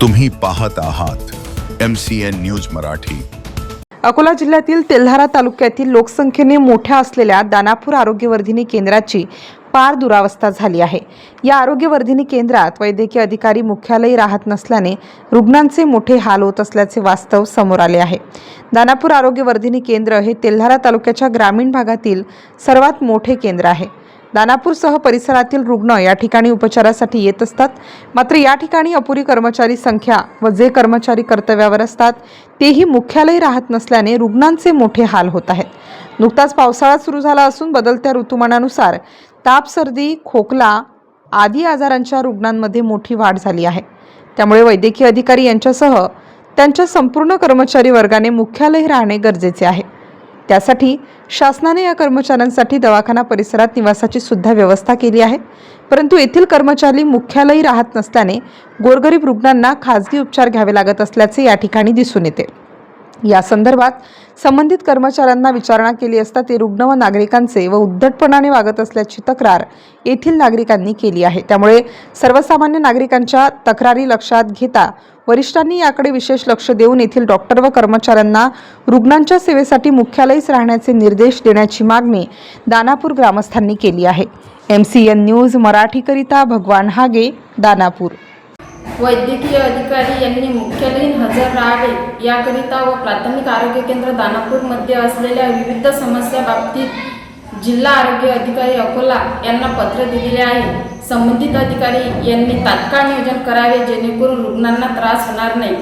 तुम्ही पाहत आहात M C N news Marathi. Akola जिल्ह्यातील तेल्हारा तालुक्यातील लोकसंख्येने मोठ्या असलेल्या दानापूर आरोग्यवर्धिनी केंद्राची पार दुरावस्था झाली आहे. या आरोग्यवर्धिनी केंद्रात वैद्यकीय अधिकारी मुख्यालयी राहत नसल्याने रुग्णांचे मोठे हाल होत असल्याचे वास्तव समोर आले आहे. दानापूर आरोग्यवर्धिनी केंद्र हे तेल्हारा तालुक्याच्या ग्रामीण भागातील सर्वात मोठे केंद्र आहे. दानापूरसह परिसरातील रुग्ण या ठिकाणी उपचारासाठी येत असतात. मात्र या ठिकाणी अपुरी कर्मचारी संख्या व जे कर्मचारी कर्तव्यावर असतात तेही मुख्यालय राहत नसल्याने रुग्णांचे मोठे हाल होत आहेत. नुकताच पावसाळा सुरू झाला असून बदलत्या ऋतुमानानुसार ताप सर्दी खोकला आदी आजारांच्या रुग्णांमध्ये मोठी वाढ झाली आहे. त्यामुळे वैद्यकीय अधिकारी यांच्यासह त्यांच्या संपूर्ण कर्मचारी वर्गाने मुख्यालय राहणे गरजेचे आहे. त्यासाठी शासनाने या कर्मचाऱ्यांसाठी दवाखाना परिसरात निवासाची सुद्धा व्यवस्था केली आहे. परंतु येथील कर्मचारी मुख्यालयी राहत नसल्याने गोरगरीब रुग्णांना खाजगी उपचार घ्यावे लागत असल्याचे या ठिकाणी दिसून येते. या संदर्भात संबंधित कर्मचाऱ्यांना विचारणा केली असता ते रुग्ण व नागरिकांचे व उद्धटपणाने वागत असल्याची तक्रार येथील नागरिकांनी केली आहे. त्यामुळे सर्वसामान्य नागरिकांच्या तक्रारी लक्षात घेता वरिष्ठांनी याकडे विशेष लक्ष देऊन येथील डॉक्टर व कर्मचाऱ्यांना रुग्णांच्या सेवेसाठी मुख्यालयीच राहण्याचे निर्देश देण्याची मागणी दानापूर ग्रामस्थांनी केली आहे. एम सी एन न्यूज मराठीकरिता भगवान हागे दानापूर. वैद्यकीय अधिकारी यांनी मुख्यालयीन हजर राहावे याकरिता व प्राथमिक आरोग्य केंद्र दानापूरमध्ये असलेल्या विविध समस्याबाबतीत जिल्हा आरोग्य अधिकारी अकोला यांना पत्र दिलेले आहे. संबंधित अधिकारी यांनी तात्काळ नियोजन करावे जेणेकरून रुग्णांना त्रास होणार नाही.